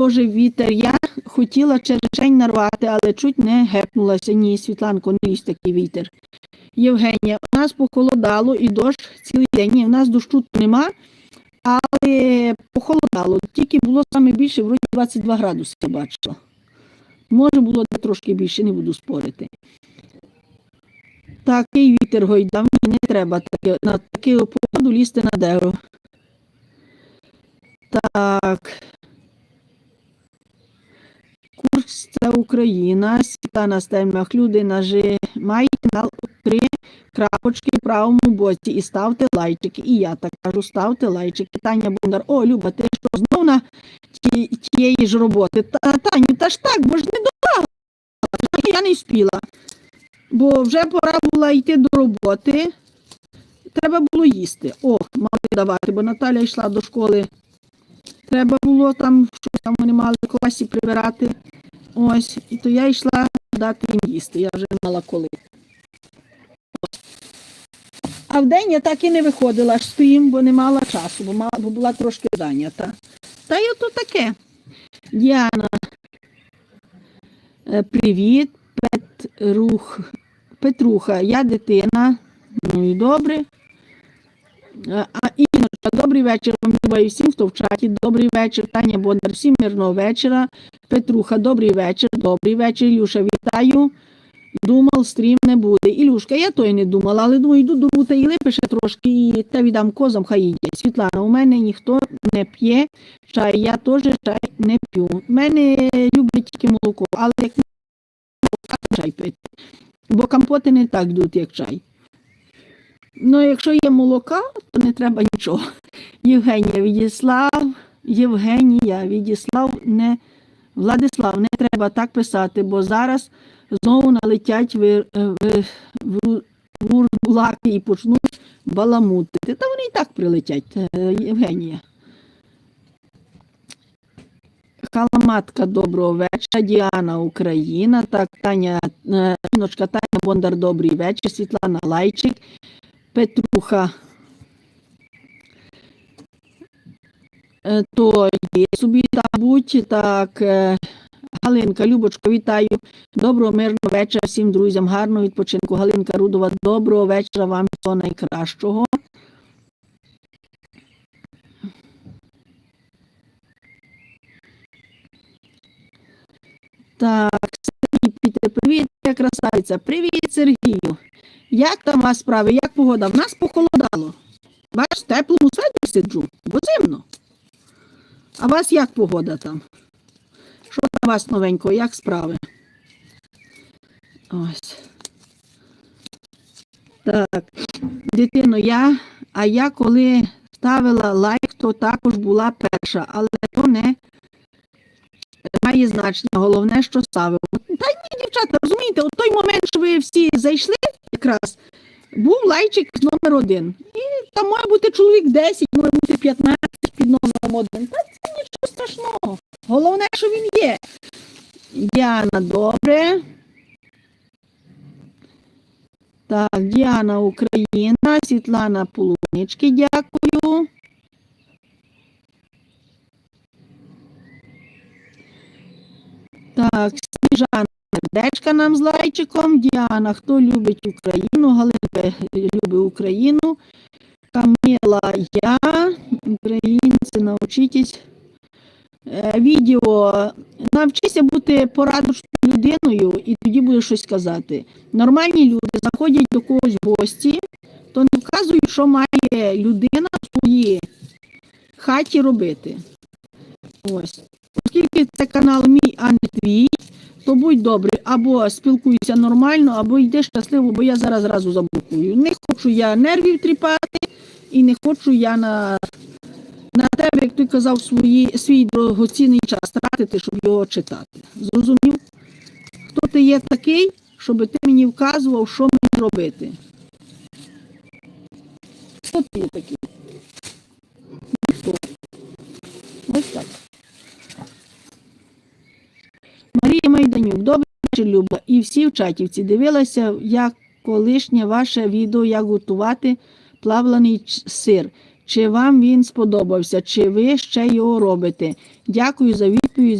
теж вітер. Я хотіла черешень нарвати, але чуть не гепнулася. Ні, Світланко, не лізь такий вітер. Євгенія, у нас похолодало і дощ цілий день. Ні, у нас дощу нема, але похолодало. Тільки було саме більше, вроді 22 градуси я бачила. Може було трошки більше, не буду спорити. Такий вітер гойдав, не треба таке, на таку погоду лізти на дерево. Так. Україна. Світлана Стельмах. Люди нажимайте на три крапочки в правому боці і ставте лайчики. І я так кажу, ставте лайчики. Таня Бондар. О, Люба, ти що знов на ті, тієї ж роботи? Та, Таню, та ж так, бо ж не добавила. Я не спіла. Бо вже пора була йти до роботи. Треба було їсти. О, мали давати, бо Наталя йшла до школи. Треба було там, щось там вони мали класі прибирати. Ось, і то я йшла дати їм їсти. Я вже мала коли. А вдень я так і не виходила аж стоїм, бо не мала часу, бо, мала, бо була трошки зайнята. Та й ото таке. Діана. Е, Привіт, Петрух. Петруха, я дитина. Ну і добре. Добрий вечір вам буває всім, хто в чаті. Добрий вечір. Таня Бондар, всім мирного вечора. Петруха, добрий вечір, добрий вечір. Ілюша, вітаю. Думав, стрім не буде. Ілюшка, я то й не думала, але думаю, йду до Рута і липише трошки і та віддам козам, хай їдять. Світлана, у мене ніхто не п'є чай, я теж чай не п'ю. Мене люблять тільки молоко, але як молока, чай пити. Бо компоти не так йдуть, як чай. Ну, якщо є молока, то не треба нічого. Євгенія Відіслав, Євгенія Відіслав, не Владислав, не треба так писати, бо зараз знову налетять ви, ви, в, вурдулаки і почнуть баламутити. Та вони і так прилетять, е, Євгенія. Халаматка, доброго вечора. Діана Україна. Так, Таня, е, Іночка, Таня Бондар, добрий вечір. Світлана Лайчик. Петруха. То є собі там будь так. е, Галинка, Любочко, вітаю. Доброго мирного вечора всім друзям. Гарного відпочинку. Галинка Рудова, доброго вечора вам всього найкращого. Так, Сергій Пітер, привіт, я красавиця. Привіт, Сергію. Як там у вас справи? Як погода? В нас похолодало. Бач, теплому саді сиджу, бо зимно. А вас як погода там? Що у вас новенького, як справи? Ось. Так, дитино, я, а я коли ставила лайк, то також була перша, але то не має значення. Головне, що ставила. Та ні, дівчата, розумієте, от той момент, що ви всі зайшли якраз, був лайчик номер один. І там має бути чоловік 10, може бути 15 під номером один. Та що він є. Діана, добре. Так, Діана Україна, Світлана Полунички, дякую. Так, Сніжана сердечка нам з лайчиком. Діана, хто любить Україну? Галина любить Україну. Камила, я. Українці, навчитесь. Е, Відео. Навчися бути порадочною людиною і тоді будеш щось казати. Нормальні люди заходять до когось в гості, то не вказують, що має людина в своїй хаті робити. Ось. Оскільки це канал мій, а не твій, то будь добрий, або спілкуйся нормально, або йди щасливо, бо я зараз зразу заблокую. Не хочу я нервів тріпати і не хочу я на, на тебе, як ти казав, свої, свій дорогоцінний час тратити, щоб його читати. Зрозумів? Хто ти є такий, щоб ти мені вказував, що мені робити? Хто ти є такий? Ніхто. Ось так. Марія Майданюк, добрий вечір, Люба. І всі в чатівці дивилася, як колишнє ваше відео, як готувати плавлений сир. Чи вам він сподобався, чи ви ще його робите. Дякую за відповідь.